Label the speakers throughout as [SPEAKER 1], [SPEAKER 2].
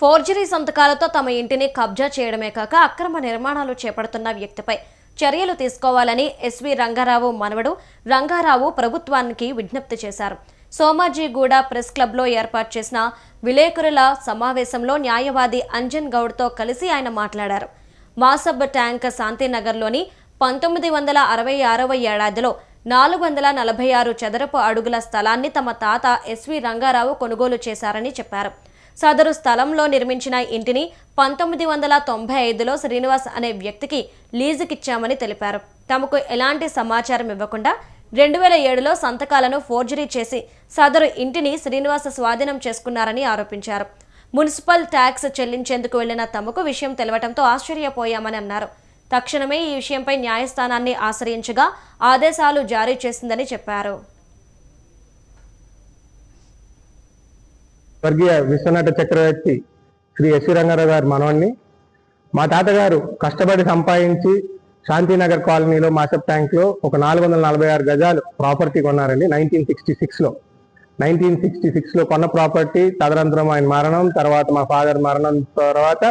[SPEAKER 1] Forgery సంతకాలతో తమ ఇంటిని కబ్జా చేయడమే కాక అక్రమ నిర్మాణాలు చేపడుతున్న వ్యక్తిపై చర్యలు తీసుకోవాలని ఎస్వి రంగారావు మనవడు రంగారావు ప్రభుత్వానికి విజ్ఞప్తి చేశారు. సోమాజిగూడ ప్రెస్ క్లబ్లో ఏర్పాటు చేసిన విలేకరుల సమావేశంలో న్యాయవాది అంజన్ గౌడ్తో కలిసి ఆయన మాట్లాడారు. మాసబ్ ట్యాంక్ శాంతినగర్లోని పంతొమ్మిది వందల అరవై ఆరవ ఏడాదిలో నాలుగు వందల నలభై ఆరు చదరపు అడుగుల స్థలాన్ని తమ తాత ఎస్వి రంగారావు కొనుగోలు చేశారని చెప్పారు. సదరు స్థలంలో నిర్మించిన ఇంటిని పంతొమ్మిది వందల తొంభై ఐదులో శ్రీనివాస్ అనే వ్యక్తికి లీజుకిచ్చామని తెలిపారు. తమకు ఎలాంటి సమాచారం ఇవ్వకుండా రెండు వేల ఏడులో సంతకాలను ఫోర్జరీ చేసి సదరు ఇంటిని శ్రీనివాస స్వాధీనం చేసుకున్నారని ఆరోపించారు. మున్సిపల్ ట్యాక్స్ చెల్లించేందుకు వెళ్ళిన తమకు విషయం తెలవటంతో ఆశ్చర్యపోయామని అన్నారు. తక్షణమే ఈ విషయంపై న్యాయస్థానాన్ని ఆశ్రయించగా ఆదేశాలు జారీ చేసిందని చెప్పారు.
[SPEAKER 2] స్వర్గీయ విశ్వనాథ చక్రవర్తి శ్రీ ఎస్వి రంగారావు గారి మనవణ్ణి. మా తాతగారు కష్టపడి సంపాదించి శాంతినగర్ కాలనీలో మాసప్ ట్యాంక్లో ఒక నాలుగు వందల నలభై ఆరు గజాలు ప్రాపర్టీ కొన్నారండి నైన్టీన్ సిక్స్టీ సిక్స్లో. నైన్టీన్ సిక్స్టీ సిక్స్లో కొన్న ప్రాపర్టీ తదనంతరం ఆయన మరణం తర్వాత మా ఫాదర్ మరణం తర్వాత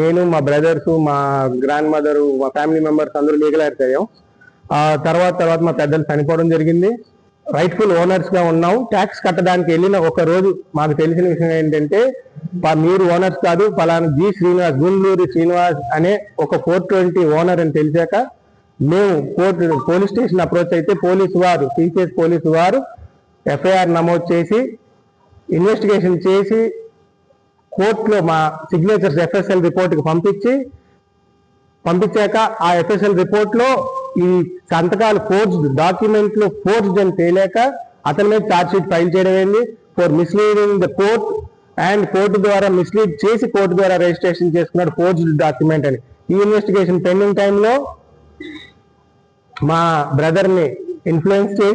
[SPEAKER 2] నేను మా బ్రదర్స్ మా గ్రాండ్ మదర్ మా ఫ్యామిలీ మెంబర్స్ అందరూ లీగల్ అయ్యాం తర్వాత తర్వాత మా పెద్దలు చనిపోవడం జరిగింది. రైట్ఫుల్ ఓనర్స్గా ఉన్నాం. ట్యాక్స్ కట్టడానికి వెళ్ళిన ఒక రోజు మాకు తెలిసిన విషయం ఏంటంటే మీరు ఓనర్స్ కాదు ఫలానా జి శ్రీనివాస్ గుండూరి శ్రీనివాస్ అనే ఒక ఫోర్ ట్వంటీ ఓనర్ అని తెలిసాక మేము కోర్టు పోలీస్ స్టేషన్ అప్రోచ్ అయితే పోలీసు వారు టీసీఎస్ పోలీసు వారు ఎఫ్ఐఆర్ నమోదు చేసి ఇన్వెస్టిగేషన్ చేసి కోర్టులో మా సిగ్నేచర్స్ ఎఫ్ఎస్ఎల్ రిపోర్ట్కి పంపించి పంపించాక ఆ ఎఫ్ఎస్ఎల్ రిపోర్ట్లో ఈ సంతకాలు ఫోర్జ్డ్ డాక్యుమెంట్లో ఫోర్జ్డ్ అని తేలేక అతని మీద ఛార్జ్ షీట్ ఫైల్ చేయడం ఏంది? For misleading the court and court ద్వారా మిస్లీడ్ చేసి కోర్టు ద్వారా రిజిస్ట్రేషన్ చేసుకున్నాడు ఫోర్జ్డ్ డాక్యుమెంట్ అని. ఈ ఇన్వెస్టిగేషన్ పెండింగ్ టైంలో మా బ్రదర్ని ఇన్ఫ్లుయెన్స్ చేసి